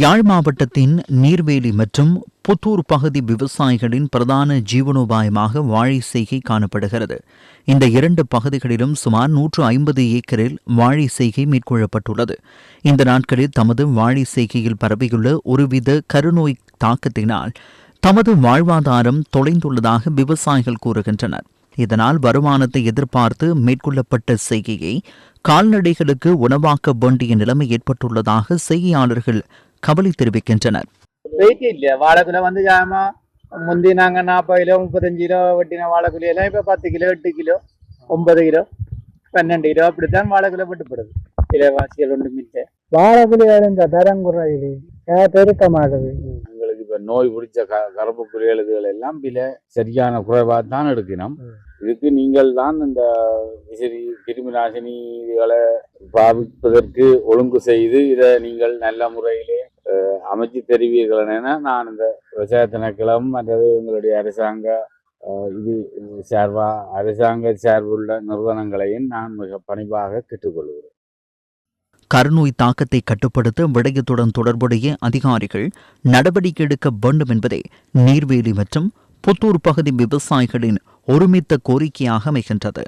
யாழ் மாவட்டத்தின் நீர்வேலி மற்றும் புத்தூர் பகுதி விவசாயிகளின் பிரதான ஜீவனோபாயமாக வாழை செய்கை காணப்படுகிறது. இந்த இரண்டு பகுதிகளிலும் சுமார் நூற்று ஐம்பது ஏக்கரில் வாழை செய்கை மேற்கொள்ளப்பட்டுள்ளது. இந்த நாட்களில் தமது வாழை செய்கையில் பரவியுள்ள ஒருவித கருநோய் தாக்கத்தினால் தமது வாழ்வாதாரம் தொலைந்துள்ளதாக விவசாயிகள் கூறுகின்றனர். இதனால் வருமானத்தை எதிர்பார்த்து மேற்கொள்ளப்பட்ட செய்கையை கால்நடைகளுக்கு உணவாக்க வேண்டிய நிலைமை ஏற்பட்டுள்ளதாக செய்தியாளர்கள் கவலை தெரிவிக்கின்றனர். வெயிட் இல்லையா வந்து ஜாமா முந்தி நாங்க நாற்பது கிலோ முப்பத்தஞ்சு கிலோ வெட்டின வாழைக்குலி எல்லாம் இப்ப பத்து கிலோ எட்டு கிலோ ஒன்பது கிலோ பன்னெண்டு கிலோ அப்படித்தான் வாழைக்குலை வெட்டுப்படுது. விலைவாசிகள் ஒன்றும் இல்லை வாழைக்குழிகள் இந்த தரம் குறையுது பெருக்க மாட்டுது எங்களுக்கு இப்ப நோய் பிடிச்ச க கருப்பு குளியலுகள் எல்லாம் விலை சரியான குறைவாக தான் எடுக்கணும் இதுக்கு நீங்கள் தான் இந்த விசிறி கிருமி நாசினி இதுகளை பாவிப்பதற்கு ஒழுங்கு செய்து இதை நீங்கள் நல்ல முறையிலே அமைச்சு தெரிவீர்கள் என நான் இந்த விவசாய திணைக்களம் மற்றது எங்களுடைய அரசாங்க இது இது சார்பா அரசாங்க சார்புள்ள நிறுவனங்களையும் நான் மிக பணிவாக கேட்டுக்கொள்கிறேன் கருநோய் தாக்கத்தை கட்டுப்படுத்த விடயத்துடன் தொடர்புடைய அதிகாரிகள் நடவடிக்கை எடுக்க வேண்டும் என்பதே நீர்வேலி மற்றும் புத்தூர் பகுதி விவசாயிகளின் ஒருமித்த கோரிக்கையாக அமைகின்றது.